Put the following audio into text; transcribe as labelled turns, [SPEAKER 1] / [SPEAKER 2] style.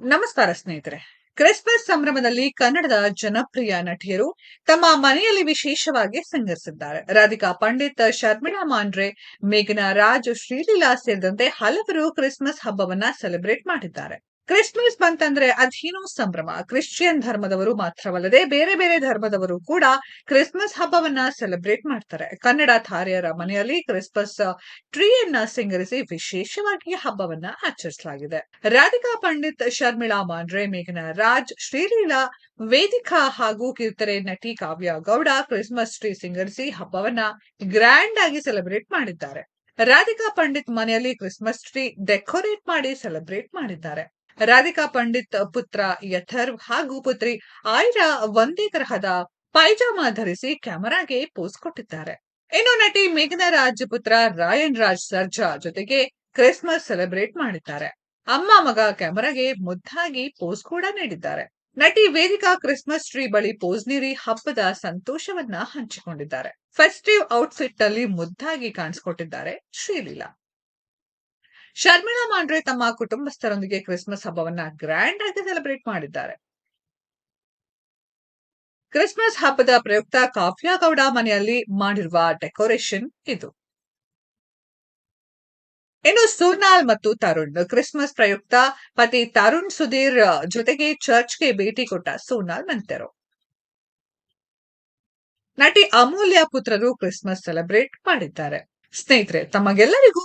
[SPEAKER 1] ನಮಸ್ಕಾರ ಸ್ನೇಹಿತರೆ. ಕ್ರಿಸ್ಮಸ್ ಸಂಭ್ರಮದಲ್ಲಿ ಕನ್ನಡದ ಜನಪ್ರಿಯ ನಟಿಯರು ತಮ್ಮ ಮನೆಯಲ್ಲಿ ವಿಶೇಷವಾಗಿ ಸಂಗರಿಸಿದ್ದಾರೆ. ರಾಧಿಕಾ ಪಂಡಿತ್, ಶರ್ಮಿಳಾ ಮಾಂಡ್ರೆ, ಮೇಘನಾ ರಾಜ್, ಶ್ರೀಲೀಲಾ ಸೇರಿದಂತೆ ಹಲವರು ಕ್ರಿಸ್ಮಸ್ ಹಬ್ಬವನ್ನ ಸೆಲೆಬ್ರೇಟ್ ಮಾಡಿದ್ದಾರೆ. ಕ್ರಿಸ್ಮಸ್ ಬಂತಂದ್ರೆ ಅದೇನೋ ಸಂಭ್ರಮ. ಕ್ರಿಶ್ಚಿಯನ್ ಧರ್ಮದವರು ಮಾತ್ರವಲ್ಲದೆ ಬೇರೆ ಬೇರೆ ಧರ್ಮದವರು ಕೂಡ ಕ್ರಿಸ್ಮಸ್ ಹಬ್ಬವನ್ನ ಸೆಲೆಬ್ರೇಟ್ ಮಾಡ್ತಾರೆ. ಕನ್ನಡ ತಾರೆಯರ ಮನೆಯಲ್ಲಿ ಕ್ರಿಸ್ಮಸ್ ಟ್ರೀಯನ್ನ ಸಿಂಗರಿಸಿ ವಿಶೇಷವಾಗಿ ಹಬ್ಬವನ್ನ ಆಚರಿಸಲಾಗಿದೆ. ರಾಧಿಕಾ ಪಂಡಿತ್ ಶರ್ಮಿಳಾ ಮಾಂಡ್ರೆ, ಮೇಘನಾ ರಾಜ್, ಶ್ರೀಲೀಲಾ ವೇದಿಕಾ ಹಾಗೂ ಕಿರುತೆರೆ ನಟಿ ಕಾವ್ಯ ಗೌಡ ಕ್ರಿಸ್ಮಸ್ ಟ್ರೀ ಸಿಂಗರಿಸಿ ಹಬ್ಬವನ್ನ ಗ್ರ್ಯಾಂಡ್ ಆಗಿ ಸೆಲೆಬ್ರೇಟ್ ಮಾಡಿದ್ದಾರೆ. ರಾಧಿಕಾ ಪಂಡಿತ್ ಮನೆಯಲ್ಲಿ ಕ್ರಿಸ್ಮಸ್ ಟ್ರೀ ಡೆಕೋರೇಟ್ ಮಾಡಿ ಸೆಲೆಬ್ರೇಟ್ ಮಾಡಿದ್ದಾರೆ. ರಾಧಿಕಾ ಪಂಡಿತ್ ಪುತ್ರ ಯಥರ್ವ್ ಹಾಗೂ ಪುತ್ರಿ ಆಯ್ರಾ ಒಂದೇ ತರಹದ ಪೈಜಾಮಾ ಧರಿಸಿ ಕ್ಯಾಮರಾಗೆ ಪೋಸ್ ಕೊಟ್ಟಿದ್ದಾರೆ. ಇನ್ನು ನಟಿ ಮೇಘನಾ ರಾಜ್ ಪುತ್ರ ರಾಯನ್ ರಾಜ್ ಸರ್ಜಾ ಜೊತೆಗೆ ಕ್ರಿಸ್ಮಸ್ ಸೆಲೆಬ್ರೇಟ್ ಮಾಡಿದ್ದಾರೆ. ಅಮ್ಮ ಮಗ ಕ್ಯಾಮರಾಗೆ ಮುದ್ದಾಗಿ ಪೋಸ್ ಕೂಡ ನೀಡಿದ್ದಾರೆ. ನಟಿ ವೇದಿಕಾ ಕ್ರಿಸ್ಮಸ್ ಟ್ರೀ ಬಳಿ ಪೋಸ್ ನೀಡಿ ಹಬ್ಬದ ಸಂತೋಷವನ್ನ ಹಂಚಿಕೊಂಡಿದ್ದಾರೆ. ಫೆಸ್ಟಿವ್ ಔಟ್ಫಿಟ್ ಅಲ್ಲಿ ಮುದ್ದಾಗಿ ಕಾಣಿಸ್ಕೊಟ್ಟಿದ್ದಾರೆ ಶ್ರೀಲೀಲಾ. ಶರ್ಮಿಳಾ ಮಾಂಡ್ರೆ ತಮ್ಮ ಕುಟುಂಬಸ್ಥರೊಂದಿಗೆ ಕ್ರಿಸ್ಮಸ್ ಹಬ್ಬವನ್ನ ಗ್ರ್ಯಾಂಡ್ ಆಗಿ ಸೆಲೆಬ್ರೇಟ್ ಮಾಡಿದ್ದಾರೆ. ಕ್ರಿಸ್ಮಸ್ ಹಬ್ಬದ ಪ್ರಯುಕ್ತ ಕಾಫಿಯಾ ಗೌಡ ಮನೆಯಲ್ಲಿ ಮಾಡಿರುವ ಡೆಕೋರೇಷನ್ ಇದು. ಇನ್ನು ಸೂರ್ನಾಲ್ ಮತ್ತು ತರುಣ್ ಕ್ರಿಸ್ಮಸ್ ಪ್ರಯುಕ್ತ ಪತಿ ತರುಣ್ ಸುಧೀರ್ ಜೊತೆಗೆ ಚರ್ಚ್ಗೆ ಭೇಟಿ ಕೊಟ್ಟ ಸೂರ್ನಾಲ್ ನಂತರ. ನಟಿ ಅಮೂಲ್ಯ ಪುತ್ರರು ಕ್ರಿಸ್ಮಸ್ ಸೆಲೆಬ್ರೇಟ್ ಮಾಡಿದ್ದಾರೆ. ಸ್ನೇಹಿತರೆ, ತಮಗೆಲ್ಲರಿಗೂ